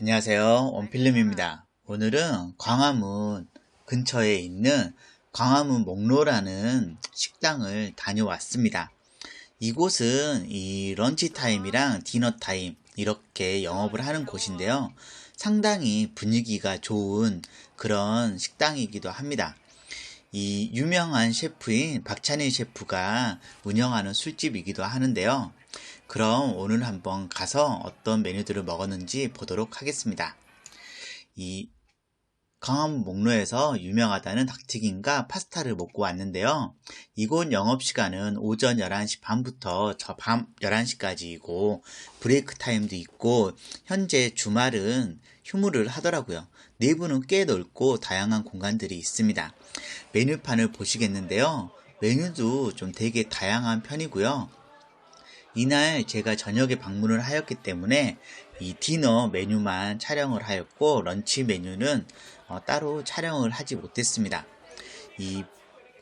안녕하세요. 원필름입니다. 오늘은 광화문 근처에 있는 광화문 목로라는 식당을 다녀왔습니다. 이곳은 이 런치 타임이랑 디너 타임 이렇게 영업을 하는 곳인데요. 상당히 분위기가 좋은 그런 식당이기도 합니다. 이 유명한 셰프인 박찬일 셰프가 운영하는 술집이기도 하는데요. 그럼 오늘 한번 가서 어떤 메뉴들을 먹었는지 보도록 하겠습니다. 이 강원 목로에서 유명하다는 닭튀김과 파스타를 먹고 왔는데요. 이곳 영업시간은 오전 11시 반부터 저 밤 11시까지이고 브레이크 타임도 있고 현재 주말은 휴무를 하더라고요. 내부는 꽤 넓고 다양한 공간들이 있습니다. 메뉴판을 보시겠는데요. 메뉴도 좀 되게 다양한 편이고요. 이날 제가 저녁에 방문을 하였기 때문에 이 디너 메뉴만 촬영을 하였고 런치 메뉴는 어, 따로 촬영을 하지 못했습니다. 이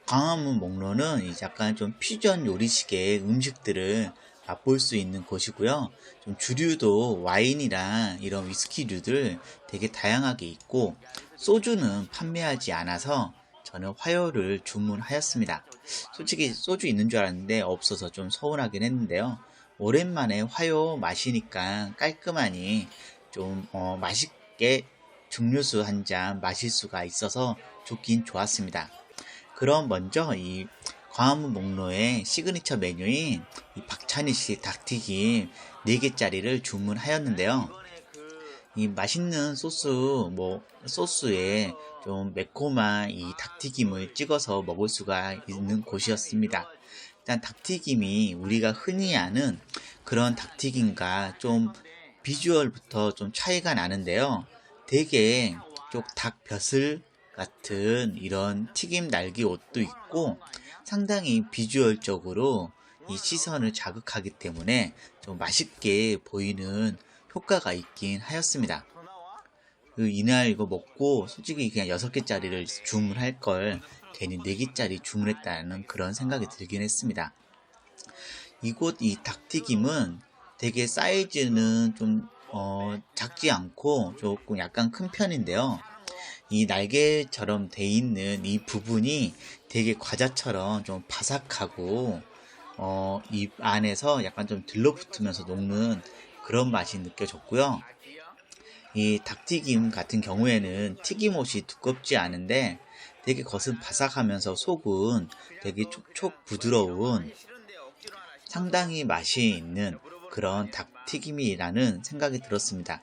광화문 목로는 약간 좀 퓨전 요리식의 음식들을 맛볼 수 있는 곳이고요. 좀 주류도 와인이랑 이런 위스키류들 되게 다양하게 있고 소주는 판매하지 않아서 저는 화요를 주문하였습니다. 솔직히 소주 있는 줄 알았는데 없어서 좀 서운하긴 했는데요. 오랜만에 화요 마시니까 깔끔하니 좀 어, 맛있게 증류수 한 잔 마실 수가 있어서 좋긴 좋았습니다. 그럼 먼저 이 광화문 목로의 시그니처 메뉴인 이 박찬희씨 닭튀김 4개짜리를 주문하였는데요. 이 맛있는 소스, 뭐, 소스에 좀 매콤한 이 닭튀김을 찍어서 먹을 수가 있는 곳이었습니다. 일단 닭튀김이 우리가 흔히 아는 그런 닭튀김과 좀 비주얼부터 좀 차이가 나는데요. 되게 좀 닭벼슬 같은 이런 튀김 날개 옷도 있고 상당히 비주얼적으로 이 시선을 자극하기 때문에 좀 맛있게 보이는 효과가 있긴 하였습니다. 그 이날 이거 먹고 솔직히 그냥 6개짜리를 주문할 걸 괜히 4개짜리 주문했다는 그런 생각이 들긴 했습니다. 이곳 이 닭튀김은 되게 사이즈는 좀 어, 작지 않고 조금 약간 큰 편인데요. 이 날개처럼 돼 있는 이 부분이 되게 과자처럼 좀 바삭하고 어, 입 안에서 약간 좀 들러붙으면서 녹는 그런 맛이 느껴졌고요. 이 닭튀김 같은 경우에는 튀김옷이 두껍지 않은데 되게 겉은 바삭하면서 속은 되게 촉촉 부드러운 상당히 맛이 있는 그런 닭튀김이라는 생각이 들었습니다.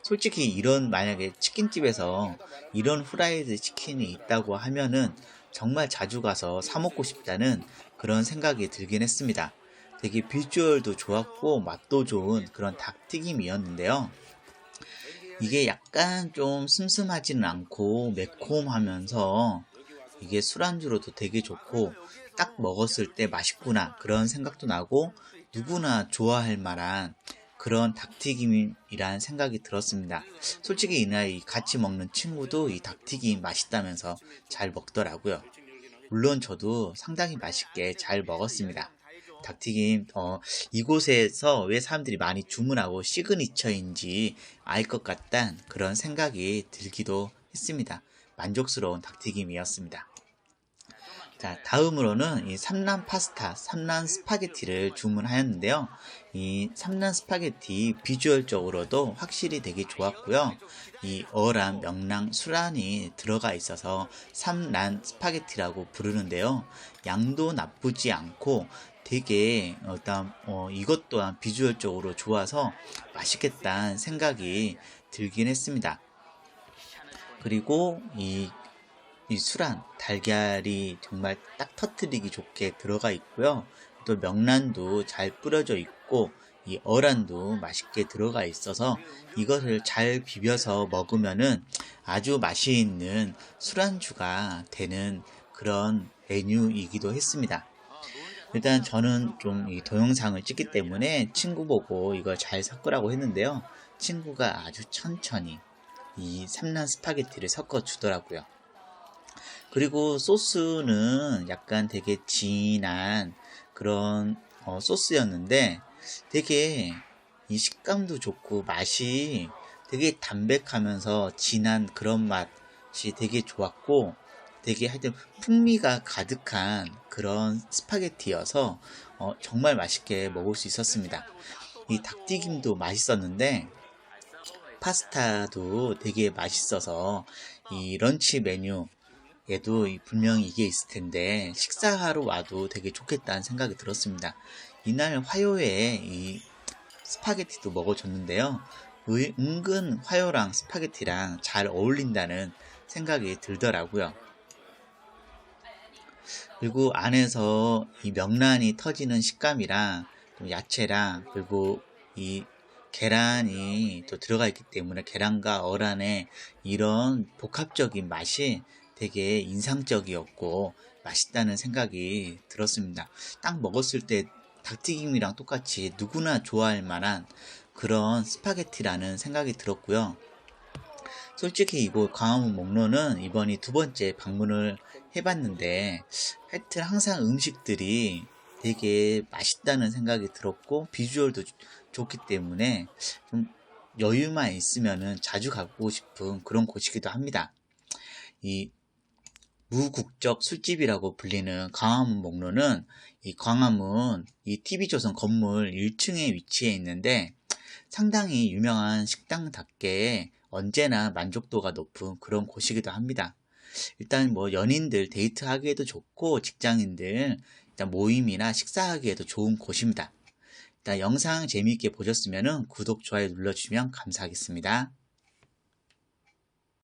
솔직히 이런 만약에 치킨집에서 이런 후라이드 치킨이 있다고 하면은 정말 자주 가서 사 먹고 싶다는 그런 생각이 들긴 했습니다. 되게 비주얼도 좋았고 맛도 좋은 그런 닭튀김이었는데요. 이게 약간 좀 슴슴하지는 않고 매콤하면서 이게 술안주로도 되게 좋고 딱 먹었을 때 맛있구나 그런 생각도 나고 누구나 좋아할 만한 그런 닭튀김이라는 생각이 들었습니다. 솔직히 이날 같이 먹는 친구도 이 닭튀김 맛있다면서 잘 먹더라고요. 물론 저도 상당히 맛있게 잘 먹었습니다. 닭튀김 어, 이곳에서 왜 사람들이 많이 주문하고 시그니처인지 알 것 같단 그런 생각이 들기도 했습니다. 만족스러운 닭튀김이었습니다. 자, 다음으로는 이 삼란 파스타, 삼란 스파게티를 주문하였는데요. 이 삼란 스파게티 비주얼적으로도 확실히 되게 좋았고요. 이 어란, 명랑, 수란이 들어가 있어서 삼란 스파게티라고 부르는데요. 양도 나쁘지 않고 되게 일단 어, 이것 또한 비주얼적으로 좋아서 맛있겠다는 생각이 들긴 했습니다. 그리고 이, 이 술안 달걀이 정말 딱 터트리기 좋게 들어가 있고요. 또 명란도 잘 뿌려져 있고 이 어란도 맛있게 들어가 있어서 이것을 잘 비벼서 먹으면은 아주 맛이 있는 술안주가 되는 그런 메뉴이기도 했습니다. 일단 저는 좀 이 동영상을 찍기 때문에 친구 보고 이걸 잘 섞으라고 했는데요. 친구가 아주 천천히 이 삼란 스파게티를 섞어 주더라고요. 그리고 소스는 약간 되게 진한 그런 어, 소스였는데 되게 이 식감도 좋고 맛이 되게 담백하면서 진한 그런 맛이 되게 좋았고 되게 하여튼 풍미가 가득한 그런 스파게티여서 어, 정말 맛있게 먹을 수 있었습니다. 이 닭튀김도 맛있었는데 파스타도 되게 맛있어서 이 런치 메뉴에도 이 분명히 이게 있을 텐데 식사하러 와도 되게 좋겠다는 생각이 들었습니다. 이날 화요에 이 스파게티도 먹어줬는데요. 의- 은근 화요랑 스파게티랑 잘 어울린다는 생각이 들더라고요. 그리고 안에서 이 명란이 터지는 식감이랑 또 야채랑 그리고 이 계란이 또 들어가 있기 때문에 계란과 어란의 이런 복합적인 맛이 되게 인상적이었고 맛있다는 생각이 들었습니다. 딱 먹었을 때 닭튀김이랑 똑같이 누구나 좋아할 만한 그런 스파게티라는 생각이 들었고요. 솔직히 이곳 광화문 목로는 이번이 두 번째 방문을 해봤는데 하여튼 항상 음식들이 되게 맛있다는 생각이 들었고 비주얼도 좋- 좋기 때문에 좀 여유만 있으면은 자주 가고 싶은 그런 곳이기도 합니다. 이 무국적 술집이라고 불리는 광화문 목로는 이 광화문 이 TV조선 건물 1층에 위치해 있는데 상당히 유명한 식당답게 언제나 만족도가 높은 그런 곳이기도 합니다. 일단 뭐 연인들 데이트하기에도 좋고 직장인들 일단 모임이나 식사하기에도 좋은 곳입니다. 일단 영상 재미있게 보셨으면 구독, 좋아요 눌러주시면 감사하겠습니다.